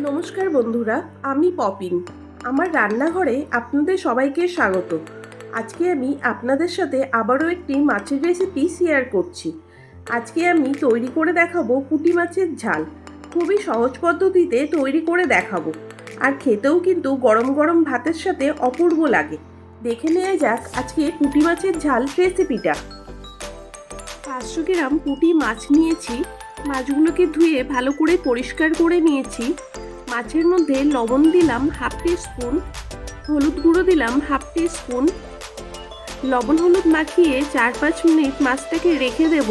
নমস্কার বন্ধুরা, আমি পপিন। আমার রান্নাঘরে আপনাদের সবাইকে স্বাগত। আজকে আমি আপনাদের সাথে আবারও একটি মাছের রেসিপি শেয়ার করছি। আজকে আমি তৈরি করে দেখাবো পুঁটি মাছের ঝাল। খুবই সহজ পদ্ধতিতে তৈরি করে দেখাবো। আর খেতেও কিন্তু গরম গরম ভাতের সাথে অপূর্ব লাগে। দেখে নেওয়া যাক আজকে পুঁটি মাছের ঝাল রেসিপিটা পাঁচশো গ্রাম পুঁটি মাছ নিয়েছি। মাছগুলোকে ধুয়ে ভালো করে পরিষ্কার করে নিয়েছি। মাছের মধ্যে লবণ দিলাম হাফ টি স্পুন হলুদ গুঁড়ো দিলাম হাফ টি স্পুন লবণ হলুদ মাখিয়ে চার পাঁচ মিনিট মাছটাকে রেখে দেব।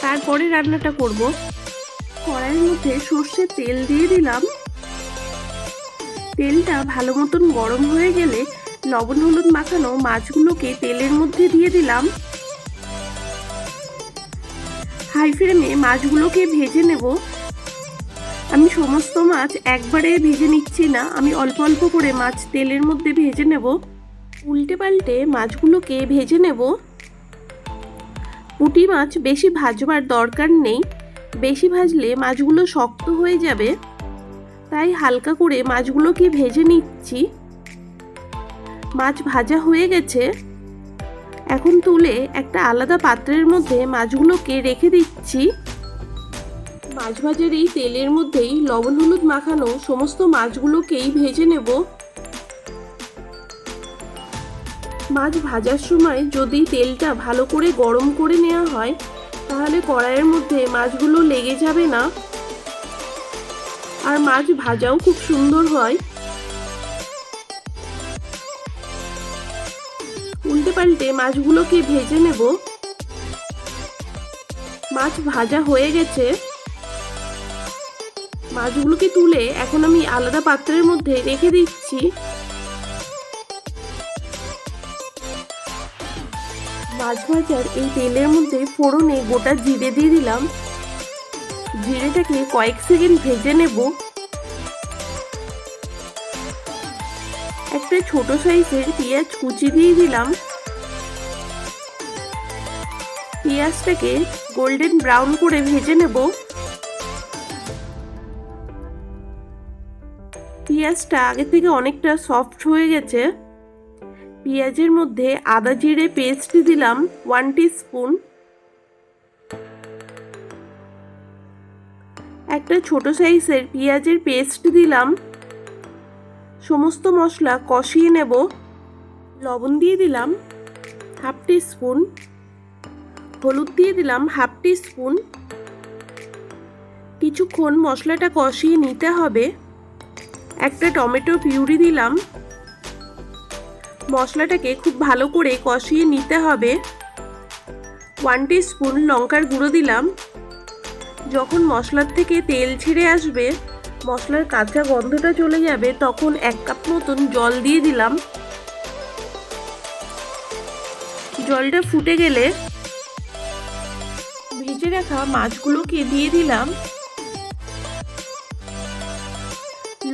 তারপরে রান্নাটা করব। কড়াইয়ের মধ্যে সর্ষের তেল দিয়ে দিলাম। তেলটা ভালো মতন গরম হয়ে গেলে লবণ হলুদ মাখানো মাছগুলোকে তেলের মধ্যে দিয়ে দিলাম। হাই ফ্লেমে মাছগুলোকে ভেজে নেব। আমি সমস্ত মাছ একবারে ভেজে নিচ্ছি না, আমি অল্প অল্প করে মাছ তেলের মধ্যে ভেজে নেব। উল্টে পাল্টে মাছগুলোকে ভেজে নেব। পুঁটি মাছ বেশি ভাজবার দরকার নেই, বেশি ভাজলে মাছগুলো শক্ত হয়ে যাবে। তাই হালকা করে মাছগুলোকে ভেজে নিচ্ছি। মাছ ভাজা হয়ে গেছে। এখন তুলে একটা আলাদা পাত্রের মধ্যে মাছগুলোকে রেখে দিচ্ছি। মাছ ভাজার এই তেলের মধ্যেই লবণ হলুদ মাখানো সমস্ত মাছগুলোকেই ভেজে নেব। মাছ ভাজার সময় যদি তেলটা ভালো করে গরম করে নেওয়া হয়, তাহলে কড়াইয়ের মধ্যে মাছগুলো লেগে যাবে না। আর মাছ ভাজাও খুব সুন্দর হয়। উল্টে পাল্টে মাছগুলোকে ভেজে নেব। মাছ ভাজা হয়ে গেছে। মাছগুলোকে তুলে এখন আমি আলাদা পাত্রের মধ্যে রেখে দিচ্ছি। মাছ ভাজার এই তেলের মধ্যে ফোড়নে গোটা জিরে দিয়ে দিলাম। জিরেটাকে কয়েক সেকেন্ড ভেজে নেব। একটা ছোট সাইজের পেঁয়াজ কুচি দিয়ে দিলাম। পেঁয়াজটাকে গোল্ডেন ব্রাউন করে ভেজে নেব। পেঁয়াজটা আগে থেকে অনেকটা সফট হয়ে গেছে। পেঁয়াজের মধ্যে আদা জিরে পেস্ট দিলাম ওয়ান স্পুন একটা ছোট সাইজের পেঁয়াজের পেস্ট দিলাম। সমস্ত মশলা কষিয়ে নেব। লবণ দিয়ে দিলাম হাফ স্পুন হলুদ দিয়ে দিলাম হাফ টি স্পুন। কিছুক্ষণ মশলাটা কষিয়ে নিতে হবে। একটা টমেটো পিউরি দিলাম। মশলাটাকে খুব ভালো করে কষিয়ে নিতে হবে। ওয়ান স্পুন লঙ্কার গুঁড়ো দিলাম। যখন মশলার থেকে তেল ছেড়ে আসবে, মশলার কাঁচা গন্ধটা চলে যাবে, তখন এক কাপ মতন জল দিয়ে দিলাম। জলটা ফুটে গেলে ভেজে রাখা মাছগুলোকে দিয়ে দিলাম।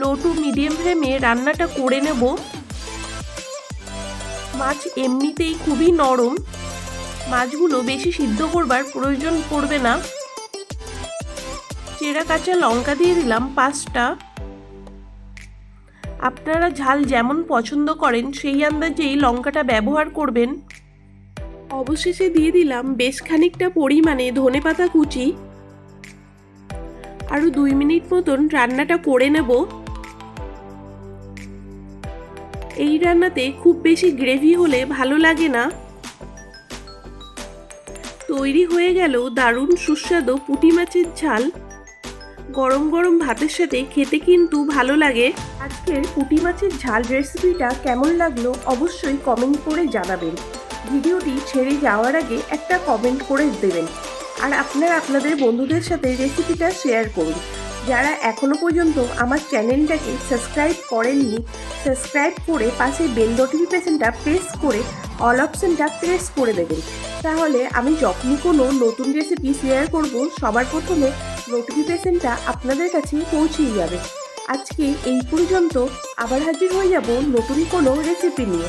লো টু মিডিয়াম ফ্লেমে রান্নাটা করে নেব। মাছ এমনিতেই খুবই নরম। মাছগুলো বেশি সিদ্ধ করবার প্রয়োজন পড়বে না। চেরা কাঁচা লঙ্কা দিয়ে দিলাম পাঁচটা। আপনারা ঝাল যেমন পছন্দ করেন, সেই আন্দাজেই লঙ্কাটা ব্যবহার করবেন। অবশেষে দিয়ে দিলাম বেশ খানিকটা পরিমাণে ধনে পাতা কুচি। আরও দুই মিনিট মতন রান্নাটা করে নেব। এই রান্নাতে খুব বেশি গ্রেভি হলে ভালো লাগে না। তৈরি হয়ে গেল দারুণ সুস্বাদু পুঁটি মাছের ঝাল। গরম গরম ভাতের সাথে খেতে কিন্তু ভালো লাগে। আজকের পুঁটি মাছের ঝাল রেসিপিটা কেমন লাগল অবশ্যই কমেন্ট করে জানাবেন। ভিডিওটি ছেড়ে যাওয়ার আগে একটা কমেন্ট করে দেবেন। আর আপনারা আপনাদের বন্ধুদের সাথে রেসিপিটা শেয়ার করুন। যারা এখনও পর্যন্ত আমার চ্যানেলটাকে সাবস্ক্রাইব করেননি সাবস্ক্রাইব করে পাশে বেল নোটিফিকেশনটা প্রেস করে অল অপশানটা প্রেস করে দেবেন। তাহলে আমি যখনই কোনো নতুন রেসিপি শেয়ার করব, সবার প্রথমে নোটিফিকেশনটা আপনাদের কাছে পৌঁছেই যাবে। আজকে এই পর্যন্ত আবার হাজির হয়ে যাব নতুন কোনো রেসিপি নিয়ে।